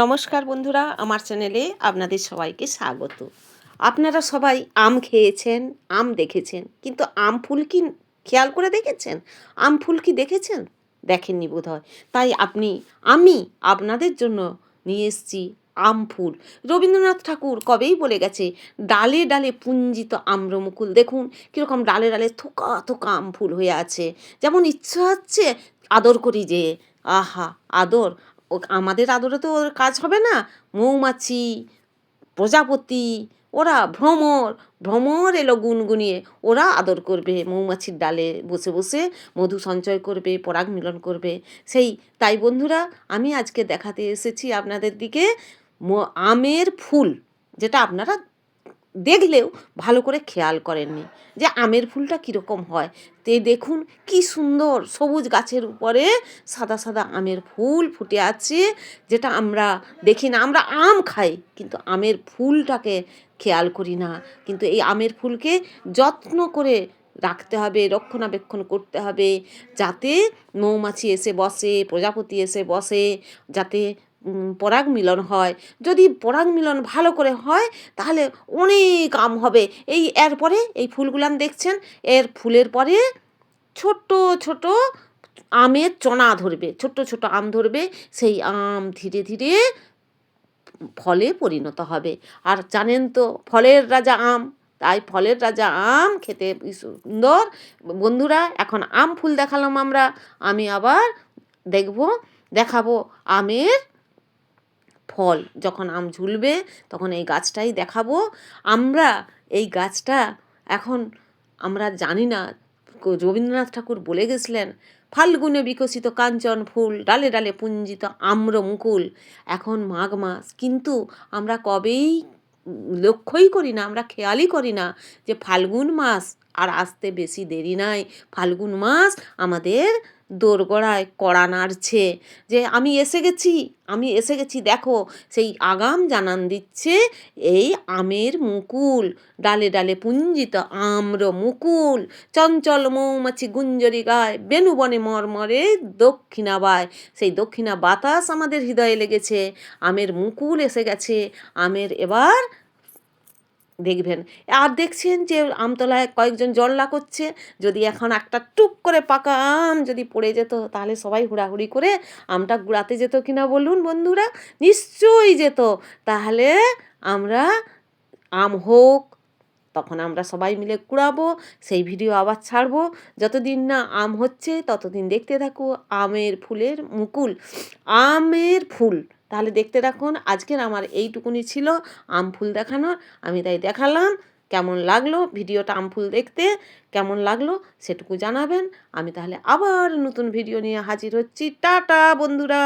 নমস্কার বন্ধুরা, আমার চ্যানেলে আপনাদের সবাইকে স্বাগত। আপনারা সবাই আম খেয়েছেন, আম দেখেছেন, কিন্তু আম ফুল কি খেয়াল করে দেখেছেন? আম ফুল কি দেখেছেন? দেখেননি বোধ হয় তাই আপনি, আমি আপনাদের জন্য নিয়ে এসেছি আম ফুল। রবীন্দ্রনাথ ঠাকুর কবেই বলে গেছে, ডালে ডালে পুঞ্জিত আম্রমুকুল। দেখুন, কীরকম ডালে ডালে থোকা থোকা আম ফুল হয়ে আছে। যেমন ইচ্ছা হচ্ছে আদর করি যে, আহা, আদর ও আমাদের আদরে তো ওর কাজ হবে না। মৌমাছি, প্রজাপতি, ওরা ভ্রমর ভ্রমর এলো গুনগুনিয়ে। ওরা আদর করবে, মৌমাছির ডালে বসে বসে মধু সঞ্চয় করবে, পরাগ মিলন করবে। সেই, তাই বন্ধুরা, আমি আজকে দেখাতে এসেছি আপনাদের দিকে আমের ফুল, যেটা আপনারা দেখলেও ভালো করে খেয়াল করেননি যে আমের ফুলটা কীরকম হয়। তে দেখুন কি সুন্দর সবুজ গাছের উপরে সাদা সাদা আমের ফুল ফুটে আছে, যেটা আমরা দেখি না, আমরা আম খাই, কিন্তু আমের ফুলটাকে খেয়াল করি না। কিন্তু এই আমের ফুলকে যত্ন করে রাখতে হবে, রক্ষণাবেক্ষণ করতে হবে, যাতে মৌমাছি এসে বসে, প্রজাপতি এসে বসে, যাতে পরাগ মিলন হয়। যদি পরাগ মিলন ভালো করে হয়, তাহলে অনেক আম হবে। এই এরপরে এই ফুলগুলান দেখছেন, এর ফুলের পরে ছোট্ট ছোট আমের চনা ধরবে, ছোট্ট ছোট আম ধরবে। সেই আম ধীরে ধীরে ফলে পরিণত হবে। আর জানেন তো, ফলের রাজা আম, তাই ফলের রাজা আম খেতে সুন্দর। বন্ধুরা, এখন আম ফুল দেখালাম আমরা। আমি আবার দেখব, দেখাবো আমের ফল। যখন আম ঝুলবে, তখন এই গাছটাই দেখাবো। আমরা এই গাছটা এখন, আমরা জানি না রবীন্দ্রনাথ ঠাকুর বলে গেছিলেন, ফাল্গুনে বিকশিত কাঞ্চন ফুল, ডালে ডালে পুঞ্জিত আম্র মুকুল। এখন মাঘ মাস। কিন্তু আমরা কবেই লক্ষ্যই করি না, আমরা খেয়ালই করি না যে ফাল্গুন মাস আর আসতে বেশি দেরি নাই। ফাল্গুন মাস আমাদের দোরগোড়ায় কড়া নাড়ছে যে, আমি এসে গেছি, আমি এসে গেছি, দেখো, সেই আগাম জানান দিচ্ছে, এই আমের মুকুল, ডালে ডালে পুঞ্জিত আম্র মুকুল, চঞ্চল মৌমাছি গুঞ্জরি গায় বেনুবনে মরমরে দক্ষিণা বায়, সেই দক্ষিণা বাতাস আমাদের হৃদয়ে লেগেছে, আমের মুকুল এসে গেছে, আমের এবার দেখবেন। আর দেখছেন যে আমতলায় কয়েকজন জল্লা করছে, যদি এখন একটা টুক করে পাকা আম যদি পড়ে যেত, তাহলে সবাই হুড়াহুড়ি করে আমটা গুড়াতে যেত কিনা বলুন বন্ধুরা? নিশ্চয়ই যেত। তাহলে আমরা আম হোক, তখন আমরা সবাই মিলে কুড়াবো, সেই ভিডিও আবার ছাড়বো। যতদিন না আম হচ্ছে, ততদিন দেখতে থাকো, আমের ফুলের মুকুল, আমের ফুল। তাহলে দেখতে রাখুন আজকের আমার এইটুকুনি ছিল, আম ফুল দেখানোর, আমি তাই দেখালাম। কেমন লাগল ভিডিওটা আম ফুল দেখতে, কেমন লাগল সেটুকু জানাবেন। আমি তাহলে আবার নতুন ভিডিও নিয়ে হাজির হচ্ছি। টাটা বন্ধুরা!